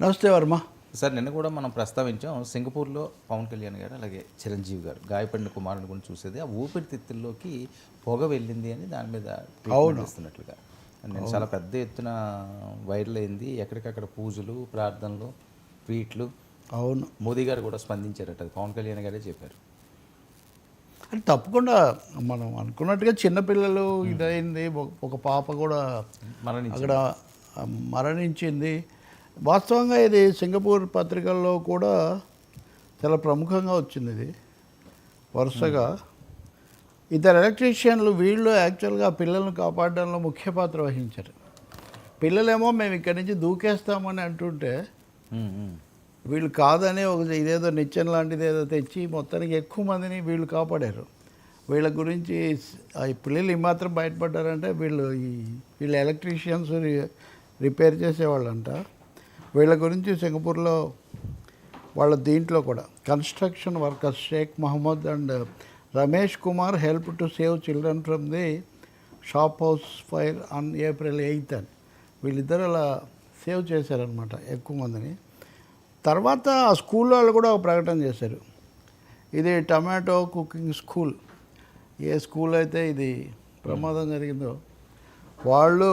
నమస్తే వర్మ. సార్ నిన్న కూడా మనం ప్రస్తావించాం సింగపూర్లో పవన్ కళ్యాణ్ గారు అలాగే చిరంజీవి గారు గాయపడిన కుమారుని గురించి చూసేది. ఆ ఊపిరితిత్తుల్లోకి పొగ వెళ్ళింది అని దాని మీద ఇస్తున్నట్లుగా నేను చాలా పెద్ద ఎత్తున వైరల్ అయింది. ఎక్కడికక్కడ పూజలు ప్రార్థనలు ట్వీట్లు. అవును. మోదీ గారు కూడా స్పందించారట. అది పవన్ కళ్యాణ్ గారే చెప్పారు. అంటే తప్పకుండా మనం అనుకున్నట్టుగా చిన్నపిల్లలు ఇదైంది. ఒక- పాప కూడా అక్కడ మరణించింది. వాస్తవంగా ఇది సింగపూర్ పత్రికల్లో కూడా చాలా ప్రముఖంగా వచ్చింది ఇది. వరుసగా ఇద్దరు ఎలక్ట్రీషియన్లు వీళ్ళు యాక్చువల్గా పిల్లలను పిల్లల్ని కాపాడడంలో ముఖ్య పాత్ర వహించారు. పిల్లలేమో మేము ఇక్కడి నుంచి దూకేస్తామని అంటుంటే వీళ్ళు కాదని ఒక ఇదేదో నిత్యం లాంటిది ఏదో తెచ్చి మొత్తానికి ఎక్కువ మందిని వీళ్ళు కాపాడారు. వీళ్ళ గురించి ఆ ఈ పిల్లలు ఏమాత్రం బయటపడ్డారంటే వీళ్ళు ఈ వీళ్ళు ఎలక్ట్రీషియన్స్ రిపేర్ చేసేవాళ్ళంట. వీళ్ళ గురించి సింగపూర్లో వాళ్ళ దీంట్లో కూడా. Construction workers Shaik Mohammed and Ramesh Kumar help to save children from the shop house fire on April eighth అని వీళ్ళిద్దరు అలా సేవ్ చేశారనమాట ఎక్కువ మందిని. తర్వాత ఆ స్కూల్ వాళ్ళు కూడా ఒక ప్రకటన చేశారు. ఇది టమాటో కుకింగ్ స్కూల్ ఏ స్కూల్ అయితే ఇది ప్రమాదం జరిగిందో వాళ్ళు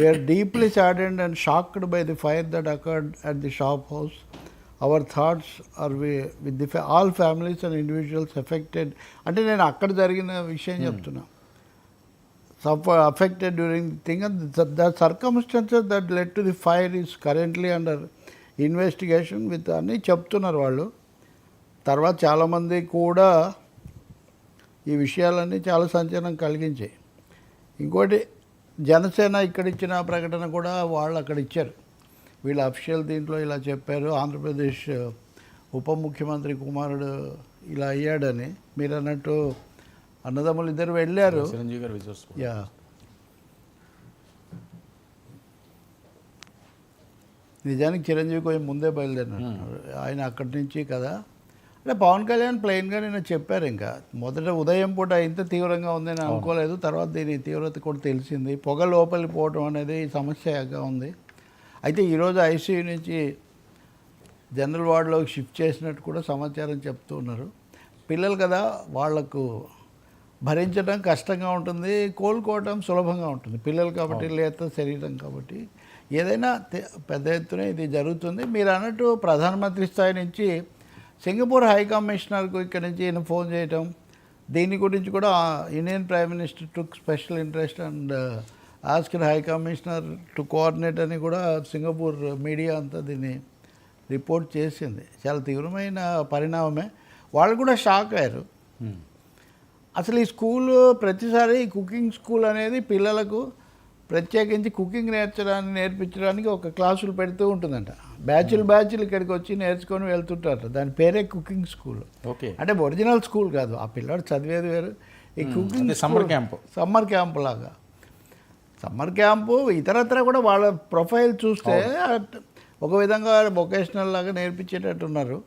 we are deeply saddened and shocked by the fire that occurred at the shop house our thoughts are with the all families and individuals affected అంటే నేను అక్కడ జరిగిన విషయం చెప్తున్నా. Suffer affected during the thing and the, the circumstances that led to the fire is currently under investigation with అని చెప్తున్నారు వాళ్ళు. తర్వాత చాలామంది కూడా ఈ విషయాలన్నీ చాలా సంచలనం కలిగించాయి. ఇంకోటి జనసేన ఇక్కడ ఇచ్చిన ప్రకటన కూడా వాళ్ళు అక్కడ ఇచ్చారు. వీళ్ళ అఫిషియల్ దీంట్లో ఇలా చెప్పారు. ఆంధ్రప్రదేశ్ ఉప ముఖ్యమంత్రి కుమారుడు ఇలా అయ్యాడని మీరు అన్నట్టు అన్నదమ్ములు ఇద్దరు వెళ్ళారు. చిరంజీవి గారు విజయోత్సవం యా. నిజానికి చిరంజీవి కొంచెం ముందే బయలుదేరినారు ఆయన అక్కడి నుంచి కదా అంటే పవన్ కళ్యాణ్ ప్లెయిన్గా నేను చెప్పారు ఇంకా. మొదట ఉదయం పూట ఇంత తీవ్రంగా ఉందని అనుకోలేదు. తర్వాత దీని తీవ్రత కూడా తెలిసింది. పొగ లోపలికి పోవడం అనేది సమస్యగా ఉంది. అయితే ఈరోజు ఐసీయూ నుంచి జనరల్ వార్డులోకి షిఫ్ట్ చేసినట్టు కూడా సమాచారం చెప్తూ ఉన్నారు. పిల్లలు కదా వాళ్ళకు భరించడం కష్టంగా ఉంటుంది కోలుకోవడం సులభంగా ఉంటుంది. పిల్లలు కాబట్టి లేత శరీరం కాబట్టి. ఏదైనా పెద్ద ఎత్తున ఇది జరుగుతుంది. మీరు అన్నట్టు ప్రధానమంత్రి స్థాయి నుంచి సింగపూర్ హై కమిషనర్కు ఇక్కడ నుంచి ఈయన ఫోన్ చేయటం దీని గురించి కూడా Indian prime minister took special interest and asking high commissioner to coordinate అని కూడా సింగపూర్ మీడియా అంతా దీన్ని రిపోర్ట్ చేసింది. చాలా తీవ్రమైన పరిణామమే. వాళ్ళు కూడా షాక్ అయ్యారు. అసలు ఈ స్కూల్ ప్రతిసారి ఈ కుకింగ్ స్కూల్ అనేది పిల్లలకు ప్రత్యేకించి కుకింగ్ నేర్చడానికి నేర్పించడానికి ఒక క్లాసులు పెడుతూ ఉంటుందంట. బ్యాచులు బ్యాచులు ఇక్కడికి వచ్చి నేర్చుకొని వెళ్తుంటారు దాని పేరే కుకింగ్ స్కూల్. ఓకే. అంటే ఒరిజినల్ స్కూల్ కాదు. ఆ పిల్లాడు చదివేది వేరు. ఈ కుకింగ్ అంటే సమ్మర్ క్యాంప్. సమ్మర్ క్యాంప్ లాగా. సమ్మర్ క్యాంపు ఇతరత్ర కూడా వాళ్ళ ప్రొఫైల్ చూస్తే ఒక విధంగా వొకేషనల్ లాగా నేర్పించేటట్టు ఉన్నారు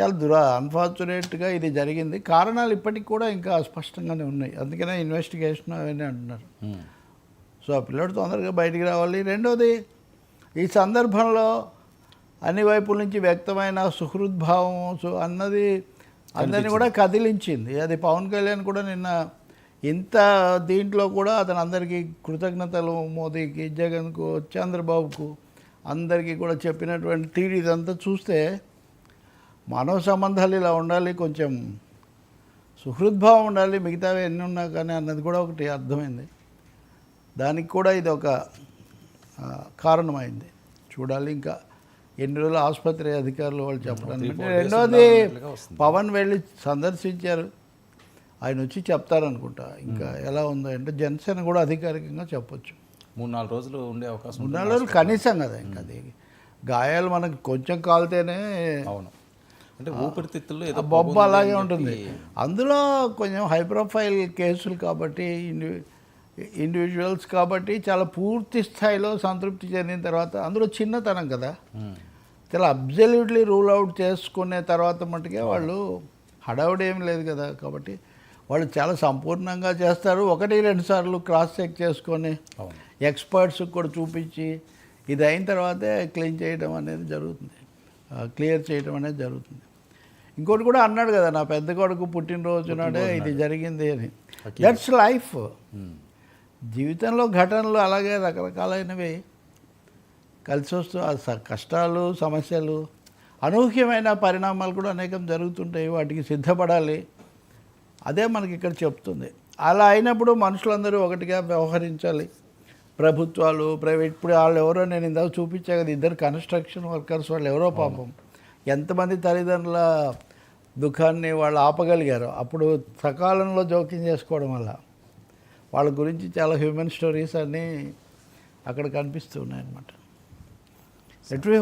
చాలా దురా అన్ఫార్చునేట్గా ఇది జరిగింది. కారణాలు ఇప్పటికి కూడా ఇంకా అస్పష్టంగానే ఉన్నాయి. అందుకనే ఇన్వెస్టిగేషన్ అవన్నీ అంటున్నారు. ఉమ్. సో ఆ పిల్లడు తొందరగా బయటికి రావాలి. రెండోది ఈ సందర్భంలో అన్ని వైపుల నుంచి వ్యక్తమైన సుహృద్భావం సు- అన్నది అందరిని కూడా కదిలించింది. అది పవన్ కళ్యాణ్ కూడా నిన్న ఇంత దీంట్లో కూడా అతను అందరికీ కృతజ్ఞతలు మోదీకి జగన్కు చంద్రబాబుకు అందరికీ కూడా చెప్పినటువంటి తీరు ఇదంతా చూస్తే మానవ సంబంధాలు ఇలా ఉండాలి కొంచెం సుహృద్భావం ఉండాలి మిగతావి ఎన్ని ఉన్నా కానీ అన్నది కూడా ఒకటి అర్థమైంది. దానికి కూడా ఇది ఒక కారణమైంది. చూడాలి ఇంకా ఎన్ని రోజులు ఆసుపత్రి అధికారులు వాళ్ళు చెప్పడానికి రెండోది. పవన్ వెళ్ళి సందర్శించారు. ఆయన వచ్చి చెప్తారనుకుంటా. ఇంకా ఎలా ఉందో అంటే జనసేన కూడా అధికారికంగా చెప్పొచ్చు. మూడు నాలుగు రోజులు ఉండే అవకాశం ఉంది. ఉన్న రోజులు కనీసం కదా ఇంకా అది. గాయాలు మనకు కొంచెం కాలితేనే అవును. అంటే ఊపిరితిత్తుల్లో బొబ్బ అలాగే ఉంటుంది. అందులో కొంచెం హై ప్రొఫైల్ కేసులు కాబట్టి ఇండి ఇండివిజువల్స్ కాబట్టి చాలా పూర్తి స్థాయిలో సంతృప్తి చెందిన తర్వాత అందులో చిన్నతనం కదా. ఉమ్. చాలా అబ్జల్యూట్లీ రూల్ అవుట్ చేసుకునే తర్వాత మట్టుకే వాళ్ళు హడావుడి ఏం లేదు కదా కాబట్టి వాళ్ళు చాలా సంపూర్ణంగా చేస్తారు. ఒకటి రెండు సార్లు క్రాస్ చెక్ చేసుకొని అవును. ఎక్స్పర్ట్స్కి కూడా చూపించి ఇది అయిన తర్వాతే క్లీన్ చేయడం అనేది జరుగుతుంది. క్లియర్ చేయడం అనేది జరుగుతుంది. ఇంకోటి కూడా అన్నాడు కదా నా పెద్ద కొడుకు పుట్టినరోజు నాడే ఇది జరిగింది అని. దట్స్ లైఫ్ జీవితంలో ఘటనలు అలాగే రకరకాలైనవి కలిసి వస్తూ ఆ కష్టాలు సమస్యలు అనూహ్యమైన పరిణామాలు కూడా అనేకం జరుగుతుంటాయి వాటికి సిద్ధపడాలి. అదే మనకి ఇక్కడ చెప్తుంది. అలా అయినప్పుడు మనుషులందరూ ఒకటిగా వ్యవహరించాలి. ప్రభుత్వాలు ప్రైవేట్ ఇప్పుడు వాళ్ళు ఎవరో నేను ఇందాక చూపించా కదా ఇద్దరు కన్స్ట్రక్షన్ వర్కర్స్ వాళ్ళు ఎవరో పాపం. ఎంతమంది తల్లిదండ్రుల దుఃఖాన్ని వాళ్ళు ఆపగలిగారు అప్పుడు సకాలంలో జోక్యం చేసుకోవడం వల్ల. వాళ్ళ గురించి చాలా హ్యూమన్ స్టోరీస్ అన్నీ అక్కడ కనిపిస్తూ ఉన్నాయన్నమాట. At we